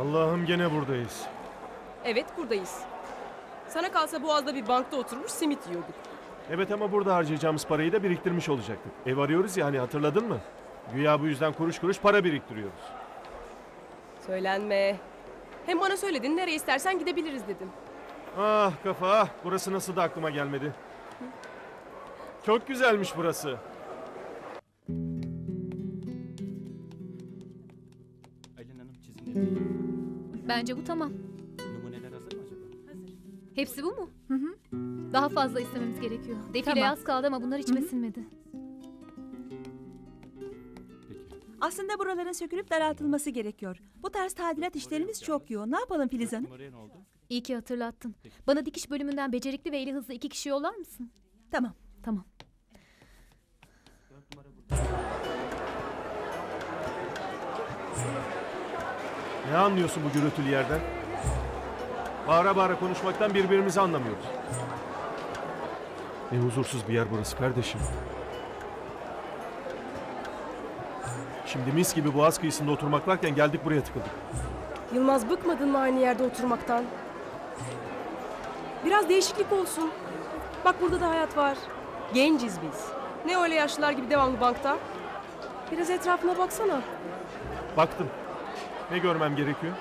Allah'ım gene buradayız. Evet buradayız. Sana kalsa Boğaz'da bir bankta oturmuş simit yiyorduk. Evet ama burada harcayacağımız parayı da biriktirmiş olacaktık. Ev arıyoruz ya hani hatırladın mı? Güya bu yüzden kuruş kuruş para biriktiriyoruz. Söylenme. Hem bana söyledin nereye istersen gidebiliriz dedim. Ah kafa ah burası nasıl da aklıma gelmedi. Çok güzelmiş burası. Bence bu tamam. numuneler hazır mı acaba? Hepsi bu mu? Hı hı. Daha fazla istememiz gerekiyor. Defileye Tamam. az kaldı ama bunlar içime sinmedi. Peki. Aslında buraların sökülüp daraltılması gerekiyor. Bu tarz tadilat işlerimiz çok yoğun. Ne yapalım Filiz Hanım? Numaraya ne oldu? İyi ki hatırlattın. Bana dikiş bölümünden becerikli ve eli hızlı iki kişi yollar mısın? Tamam. Tamam. Ne anlıyorsun bu gürültülü yerden? Bağıra bağıra konuşmaktan birbirimizi anlamıyoruz. Ne huzursuz bir yer burası kardeşim. Şimdi mis gibi boğaz kıyısında oturmak varken geldik buraya tıkıldık. Yılmaz bıkmadın mı aynı yerde oturmaktan? Biraz değişiklik olsun. Bak burada da hayat var. Genciz biz. Ne öyle yaşlılar gibi devamlı bankta? Biraz etrafına baksana. Baktım. Ne görmem gerekiyor?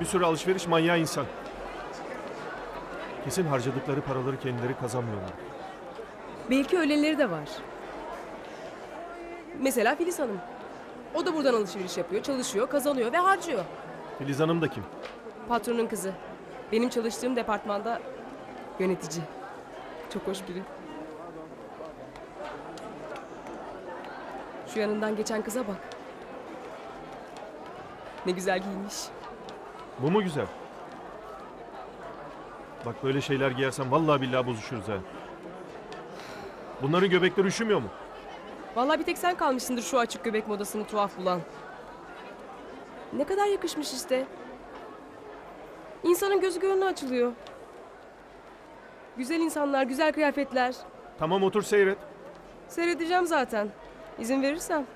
Bir sürü alışveriş manyağı insan. Kesin harcadıkları paraları kendileri kazanmıyorlar. Belki öyleleri de var. Mesela Filiz Hanım. O da buradan alışveriş yapıyor, çalışıyor, kazanıyor ve harcıyor. Filiz Hanım da kim? Patronun kızı. Benim çalıştığım departmanda yönetici. Çok hoş biri. Şu yanından geçen kıza bak. Ne güzel giyinmiş. Bu mu güzel? Bak böyle şeyler giyersen vallahi billahi bozuşuruz ha. Bunların göbekleri üşümüyor mu? Vallahi bir tek sen kalmışsındır şu açık göbek modasını tuhaf bulan. Ne kadar yakışmış işte. İnsanın gözü gönlü açılıyor. Güzel insanlar, güzel kıyafetler. Tamam otur seyret. Seyredeceğim zaten. İzin verirsen.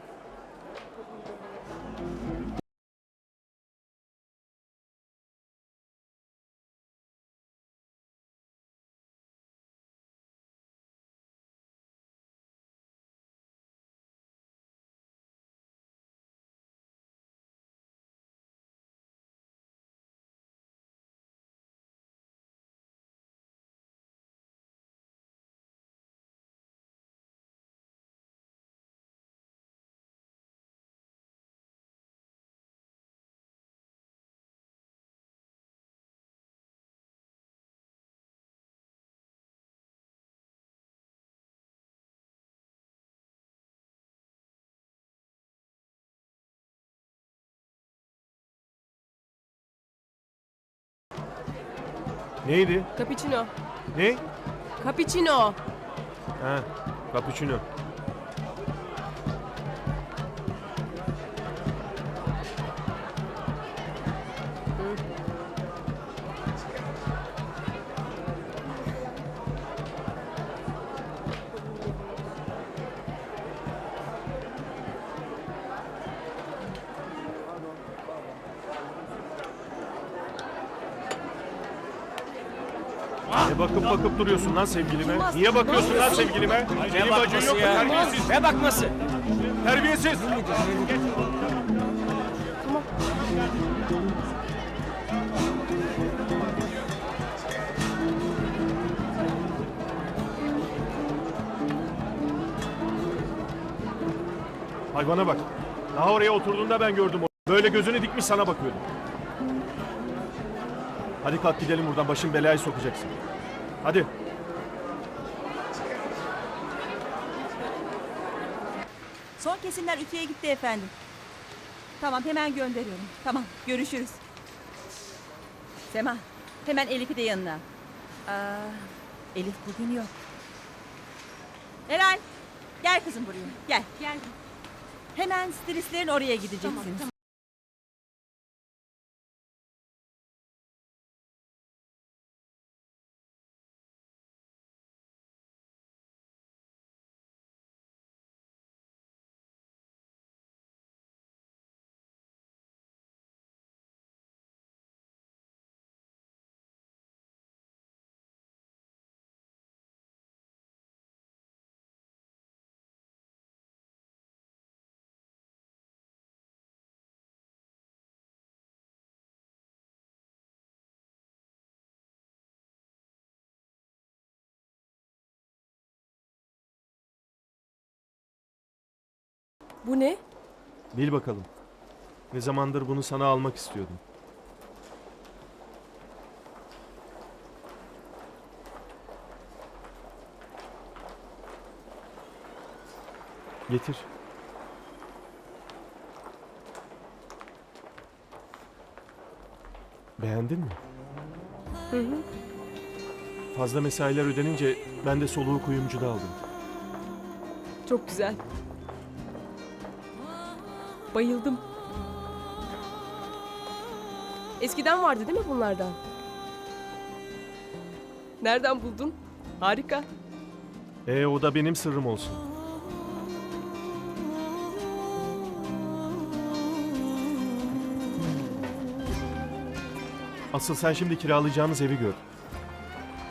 Neydi? Cappuccino. Ne? Cappuccino. Ha, cappuccino. Ne bakıp bakıp duruyorsun lan sevgilime? Niye bakıyorsun lan sevgilime? Senin bacın yok mu terbiyesiz? Ne bakması? Terbiyesiz! Hayvana bak. Daha oraya oturduğunda ben gördüm onu. Böyle gözünü dikmiş sana bakıyordu. Hadi kalk gidelim buradan. Başın belaya sokacaksın. Hadi. Son kesimler ütüye gitti efendim. Tamam hemen gönderiyorum. Tamam görüşürüz. Sema hemen Elif'i de yanına. Aa, Elif bugün yok. Eren gel kızım buraya gel. Gel. Hemen stilistlerin oraya gideceksiniz. Bu ne? Bil bakalım. Ne zamandır bunu sana almak istiyordum. Getir. Beğendin mi? Hı hı. Fazla mesailer ödenince ben de soluğu kuyumcuda aldım. Çok güzel. Bayıldım. Eskiden vardı değil mi bunlardan? Nereden buldun? Harika. E o da benim sırrım olsun. Asıl sen şimdi kiralayacağımız evi gör.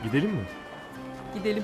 Gidelim mi? Gidelim.